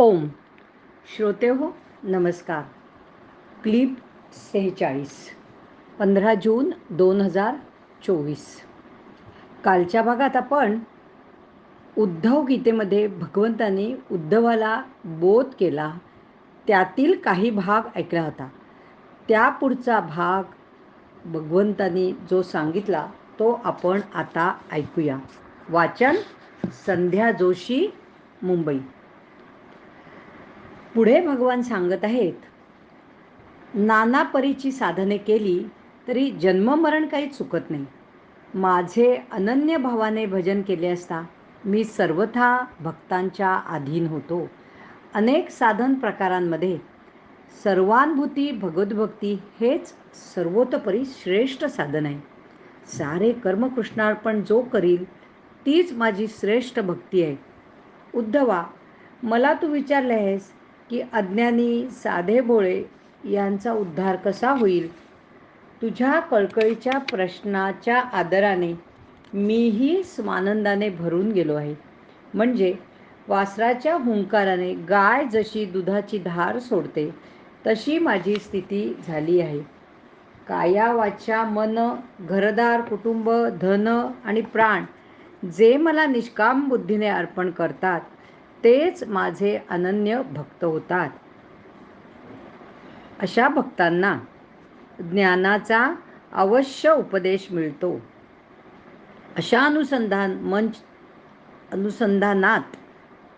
ओम. श्रोते हो नमस्कार. क्लिप सेहेचाळीस पंधरा जून दोन हजार चोवीस. कालच्या भागात आपण उद्धव गीतेमध्ये भगवंताने उद्धवाला बोध केला. त्यातील काही भाग ऐकला होता. त्या पुढचा भाग भगवंताने जो सांगितला तो आपण आता ऐकूया. वाचन संध्या जोशी मुंबई. पुढे भगवान सांगत आहेत नाना परीची साधने केली तरी जन्ममरण काही चुकत नाही. माझे अनन्य भावाने भजन केले असता मी सर्वथा भक्तांच्या अधीन होतो. अनेक साधन प्रकारांमध्ये सर्वानुभूती भगवद्भक्ती हेच सर्वोतपरी श्रेष्ठ साधन आहे. सारे कर्मकृष्णार्पण जो करील तीच माझी श्रेष्ठ भक्ती आहे. उद्धवा मला तू विचारले आहेस की अज्ञानी साधे भोळे यांचा उद्धार कसा होईल? तुझ्या कळकळीच्या प्रश्नाच्या आदराने मीही स्वानंदाने भरून गेलो आहे. म्हणजे वासराच्या हुंकाराने गाय जशी दुधाची धार सोडते तशी माझी स्थिती झाली आहे. काया वाचा मन घरदार कुटुंब धन आणि प्राण जे मला निष्काम बुद्धीने अर्पण करतात तेच माझे अनन्य भक्त होतात. अशा भक्तांना ज्ञानाचा अवश्य उपदेश मिळतो. अशा अनुसंधान मन अनुसंधानात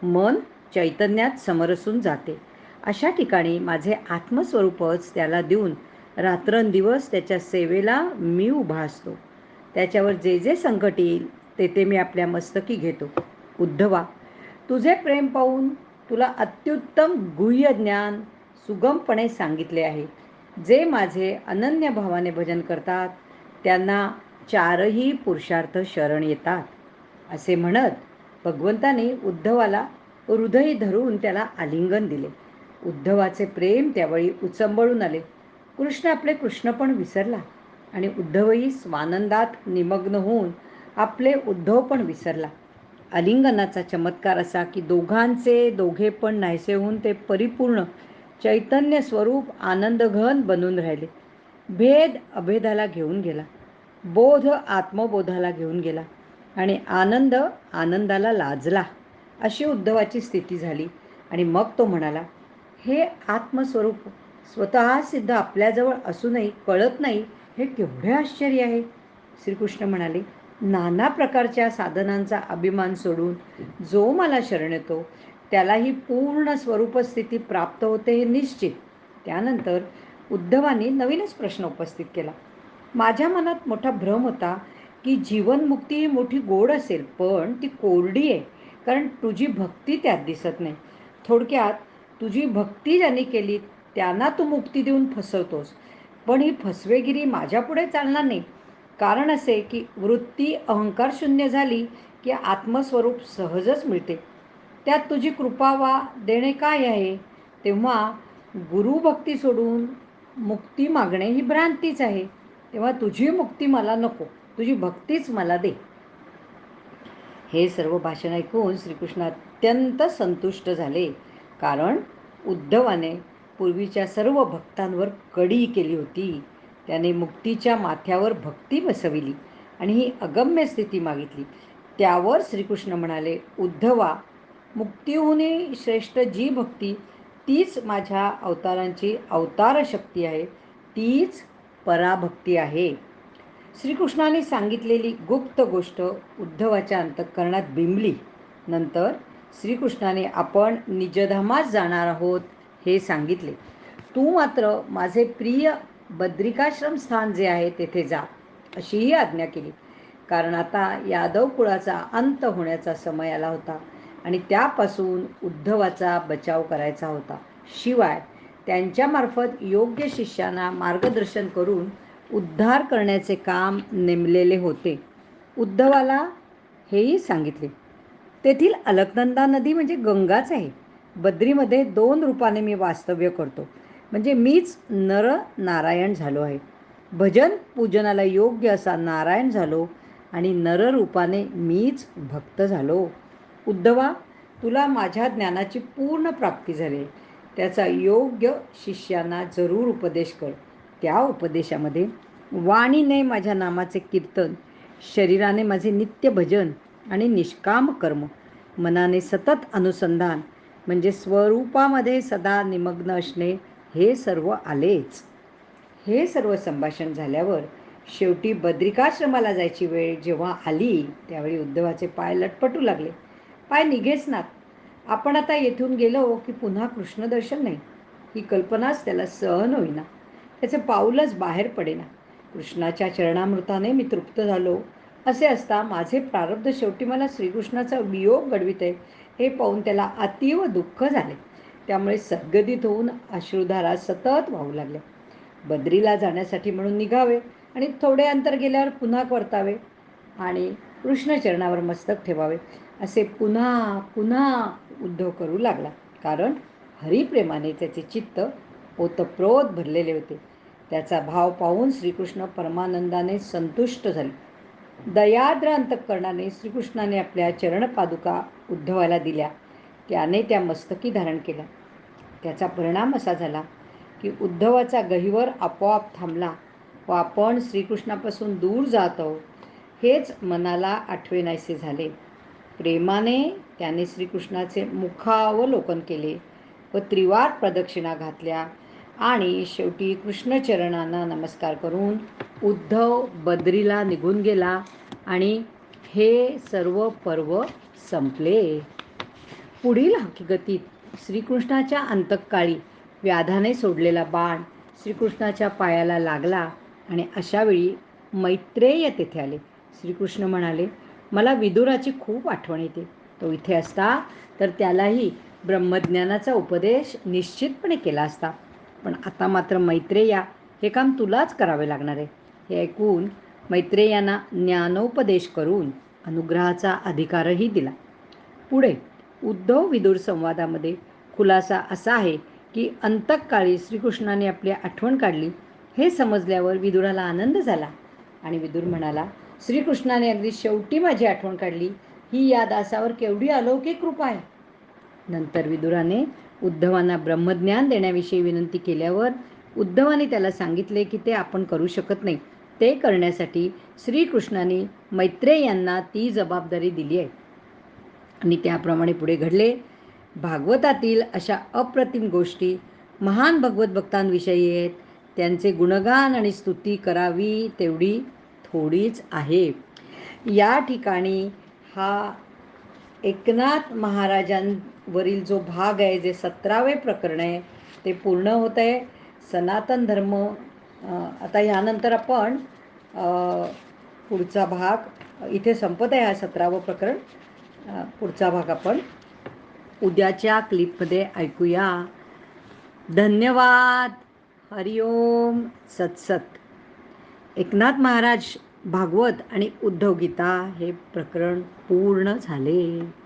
मन चैतन्यात समरसून जाते. अशा ठिकाणी माझे आत्मस्वरूपच त्याला देऊन रात्रंदिवस त्याच्या सेवेला मी उभा असतो. त्याच्यावर जे जे संकट येईल ते ते मी आपल्या मस्तकी घेतो. उद्धवा तुझे प्रेम पाहून तुला अत्युत्तम गुह्य ज्ञान सुगमपणे सांगितले आहे. जे माझे अनन्य भावाने भजन करतात त्यांना चारही पुरुषार्थ शरण येतात. असे म्हणत भगवंताने उद्धवाला हृदय धरून त्याला आलिंगन दिले. उद्धवाचे प्रेम त्यावेळी उचंबळून आले. कृष्ण आपले कृष्ण पण विसरला आणि उद्धवही स्वानंदात निमग्न होऊन आपले उद्धव पण विसरला. आलिंगनाचा चमत्कार असा की दोघांचे दोघे पण नाहीसे होऊन ते परिपूर्ण चैतन्य स्वरूप आनंदघन बनून राहिले. भेद अभेदाला घेऊन गेला. बोध आत्मबोधाला घेऊन गेला आणि आनंद आनंदाला लाजला अशी उद्धवाची स्थिती झाली. आणि मग तो म्हणाला हे आत्मस्वरूप स्वतः सिद्ध आपल्याजवळ असूनही कळत नाही हे केवढे आश्चर्य आहे. श्रीकृष्ण म्हणाले नाना प्रकारच्या साधनांचा अभिमान सोडून जो मला शरण येतो त्याला ही पूर्ण स्वरूपस्थिती प्राप्त होते हे निश्चित. त्यानंतर उद्धवानी नवीनच प्रश्न उपस्थित केला. माझ्या मनात मोठा भ्रम होता की जीवनमुक्ती ही मोठी गोड असेल पण ती कोरडी आहे कारण तुझी भक्ती त्यात दिसत नाही. थोडक्यात तुझी भक्ती ज्यांनी केली त्यांना तू मुक्ती देऊन फसवतोस. पण ही फसवेगिरी माझ्यापुढे चालणार नाही. कारण असे की वृत्ती अहंकार शून्य झाली की आत्मस्वरूप सहजच मिळते. त्यात तुझी कृपा वा देणे काय आहे? तेव्हा गुरुभक्ती सोडून मुक्ती मागणे ही भ्रांतीच आहे. तेव्हा तुझी मुक्ती मला नको. तुझी भक्तीच मला दे. हे सर्व भाषण ऐकून श्रीकृष्ण अत्यंत संतुष्ट झाले. कारण उद्धवाने पूर्वीच्या सर्व भक्तांवर कडी केली होती. त्याने मुक्तीच्या माथ्यावर भक्ती बसविली आणि ही अगम्य स्थिती मागितली. त्यावर श्रीकृष्ण म्हणाले उद्धवा मुक्तीहूनही श्रेष्ठ जी भक्ती तीच माझ्या अवतारांची अवतार शक्ती आहे तीच पराभक्ती आहे. श्रीकृष्णाने सांगितलेली गुप्त गोष्ट उद्धवाच्या अंतःकरणात बिंबली. नंतर श्रीकृष्णाने आपण निजधामात जाणार आहोत हे सांगितले. तू मात्र माझे प्रिय बद्रिकाश्रम स्थान जे आहे तेथे जा अशीही आज्ञा केली. कारण आता यादव कुळाचा अंत होण्याचा समय आला होता आणि त्यापासून उद्धवाचा बचाव करायचा होता. शिवाय त्यांच्यामार्फत योग्य शिष्यांना मार्गदर्शन करून उद्धार करण्याचे काम नेमलेले होते. उद्धवाला हेही सांगितले. तेथील अलकनंदा नदी म्हणजे गंगाच आहे. बद्रीमध्ये दोन रूपाने मी वास्तव्य करतो. म्हणजे मीच नर नारायण झालो आहे. भजन पूजनाला योग्य असा नारायण झालो आणि नररूपाने मीच भक्त झालो. उद्धवा तुला माझ्या ज्ञानाची पूर्ण प्राप्ती झाली. त्याचा योग्य शिष्यांना जरूर उपदेश कर. त्या उपदेशामध्ये वाणीने माझ्या नामाचे कीर्तन शरीराने माझे नित्य भजन आणि निष्काम कर्म मनाने सतत अनुसंधान म्हणजे स्वरूपामध्ये सदा निमग्न असणे हे सर्व आलेच. हे सर्व संभाषण झाल्यावर शेवटी बद्रिकाश्रमाला जायची वेळ जेव्हा आली त्यावेळी उद्धवाचे पाय लटपटू लागले. पाय निघेच नात. आपण आता येथून गेलो की पुन्हा कृष्णदर्शन नाही. ही कल्पनाच त्याला सहन होईना. त्याचे पाऊलच बाहेर पडेना. कृष्णाच्या चरणामृताने मी तृप्त झालो. असे असता माझे प्रारब्ध शेवटी मला श्रीकृष्णाचा वियोग घडवित. आहे हे पाहून त्याला अतीव दुःख झाले. त्यामुळे सद्गदित होऊन अश्रुधारा सतत वाहू लागल्या. बद्रीला जाण्यासाठी म्हणून निघावे आणि थोडे अंतर गेल्यावर पुन्हा परतावे आणि कृष्णचरणावर मस्तक ठेवावे. असे पुन्हा पुन्हा उद्धव करू लागला. कारण हरिप्रेमाने त्याचे चित्त ओतप्रोत भरलेले होते. त्याचा भाव पाहून श्रीकृष्ण परमानंदाने संतुष्ट झाले. दयाद्र अंतकरणाने श्रीकृष्णाने आपल्या चरणपादुका उद्धवाला दिल्या. त्याने त्या मस्तकी धारण केल्या त्याचा परिणाम असा झाला की उद्धवाचा गहिवर आपोआप थांबला व आपण श्रीकृष्णापासून दूर जात आहोत हेच मनाला आठवेनायसे झाले. प्रेमाने त्याने श्रीकृष्णाचे मुखावलोकन केले व त्रिवार प्रदक्षिणा घातल्या आणि शेवटी कृष्णचरणांना नमस्कार करून उद्धव बद्रीला निघून गेला आणि हे सर्व पर्व संपले. पुढील हकीकतीत श्रीकृष्णाच्या अंतकाळी व्याधाने सोडलेला बाण श्रीकृष्णाच्या पायाला लागला आणि अशावेळी मैत्रेय तेथे आले. श्रीकृष्ण म्हणाले मला विदुराची खूप आठवण येते. तो इथे असता तर त्यालाही ब्रह्मज्ञानाचा उपदेश निश्चितपणे केला असता. पण आता मात्र मैत्रेया हे काम तुलाच करावे लागणार आहे. हे ऐकून मैत्रेयांना ज्ञानोपदेश करून अनुग्रहाचा अधिकारही दिला. पुढे उद्धव विदुर संवादामध्ये खुलासा असा आहे की अंतकाळी श्रीकृष्णाने आपली आठवण काढली. हे समजल्यावर विदुराला आनंद झाला आणि विदुर म्हणाला श्रीकृष्णाने अगदी शेवटी माझी आठवण काढली. ही या दासावर केवढी अलौकिक कृपा आहे. नंतर विदुराने उद्धवांना ब्रह्मज्ञान देण्याविषयी विनंती केल्यावर उद्धवाने त्याला सांगितले की ते आपण करू शकत नाही. ते करण्यासाठी श्रीकृष्णाने मैत्रेयांना ती जबाबदारी दिली आहे. आणि त्याप्रमाणे पुढे घडले. भागवतातील अशा अप्रतिम गोष्टी महान भगवत भक्तांविषयी आहेत. त्यांचे गुणगान आणि स्तुती करावी तेवढी थोडीच आहे. या ठिकाणी हा एकनाथ महाराजांवरील जो भाग आहे जे सतरावे प्रकरण आहे ते पूर्ण होत आहे. सनातन धर्म आता यानंतर आपण पुढचा भाग इथे संपत आहे हा सतरावं प्रकरण. पुढचा भाग आपण उद्याच्या क्लिपमध्ये ऐकूया. धन्यवाद. हरिओम सत्सत एकनाथ महाराज भागवत आणि उद्धव गीता हे प्रकरण पूर्ण झाले.